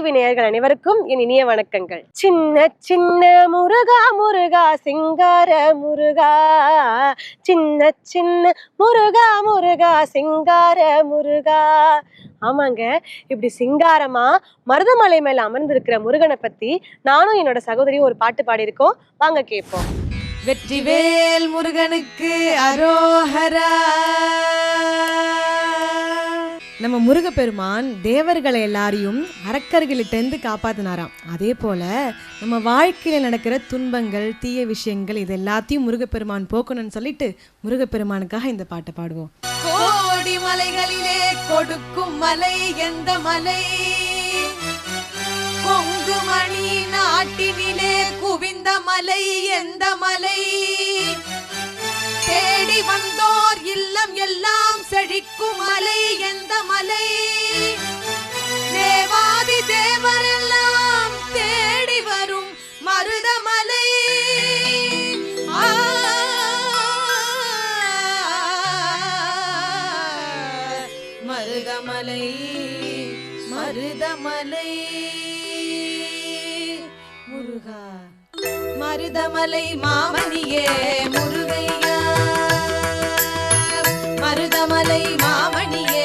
TV நேயர்கள் அனைவருக்கும் என் இனிய வணக்கங்கள். சின்ன சின்ன முருகா முருகா சிங்கார முருகா. சின்ன சின்ன முருகா முருகா சிங்கார முருகா. ஆமாங்க இப்படி சிங்காரமா மருதமலை மேல அமர்ந்திருக்கிற முருகனை பத்தி நானும் என்னோட சகோதரியும் ஒரு பாட்டு பாடியிருக்கோம். வாங்க கேட்போம். வெற்றிவேல் முருகனுக்கு அரோஹரா. நம்ம முருகப்பெருமான் தேவர்களை எல்லாரையும் அரக்கர்களிட்டேருந்து காப்பாத்தினாராம். அதே போல நம்ம வாழ்க்கையில் நடக்கிற துன்பங்கள் தீய விஷயங்கள் இது எல்லாத்தையும் முருகப்பெருமான் போக்கணும்னு சொல்லிட்டு முருகப்பெருமானுக்காக இந்த பாட்டை பாடுவோம். கோடி மலைகளிலே கொடுக்கும் மலை எந்த மலை? கொங்கு மணி நாட்டினிலே குவிந்த மலை எந்த மலை? தேடி வந்தோர் இல்லம் எல்லாம் செழிக்கும் மலை எந்த மலை? தேவாதி தேவரெல்லாம் தேடி வரும் மருதமலை ஆ. மருதமலை மருதமலை முருகா மருதமலை மாமணியே முருகையா. மருதமலை மாமணியே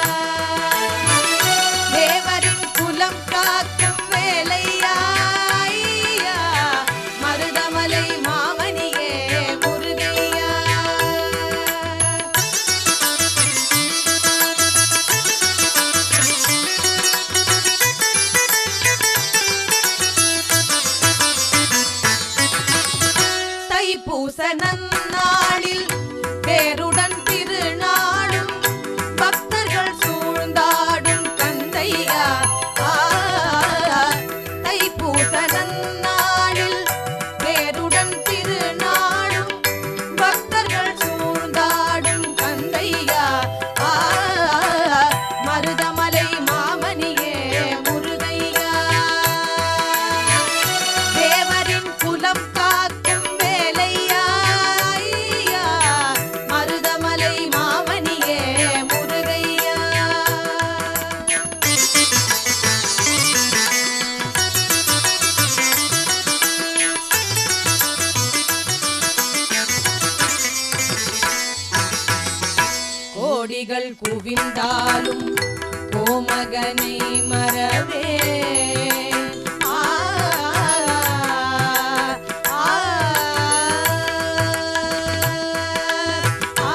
கோடிகள் குவிந்தாலும் கோமகனை மறவே ஆ, ஆ, ஆ,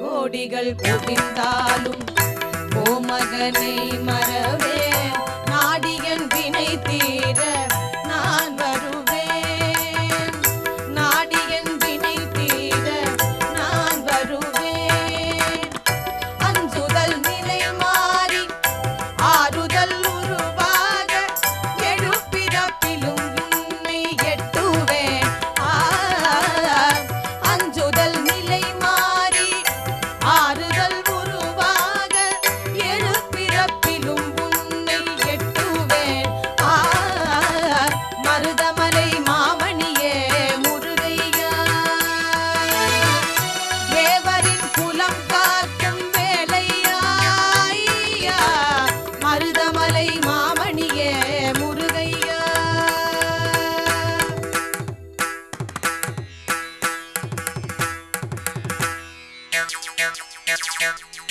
கோடிகள் குவிந்தாலும் மகனை மறவே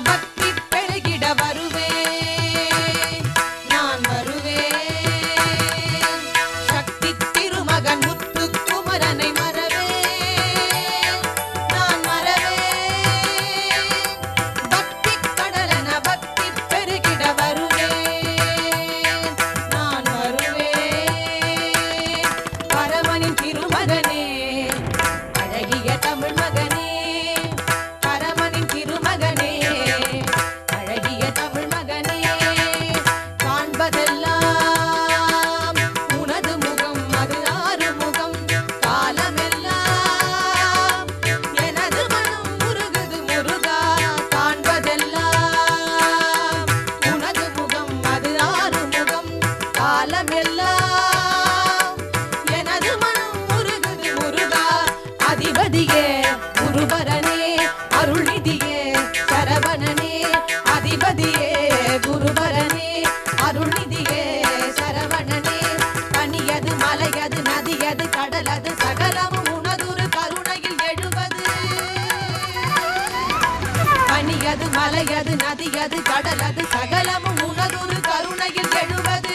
bye மலையது மலையது நதியது கடலது சகலமும் உனதொரு கருணையில் எழுவது.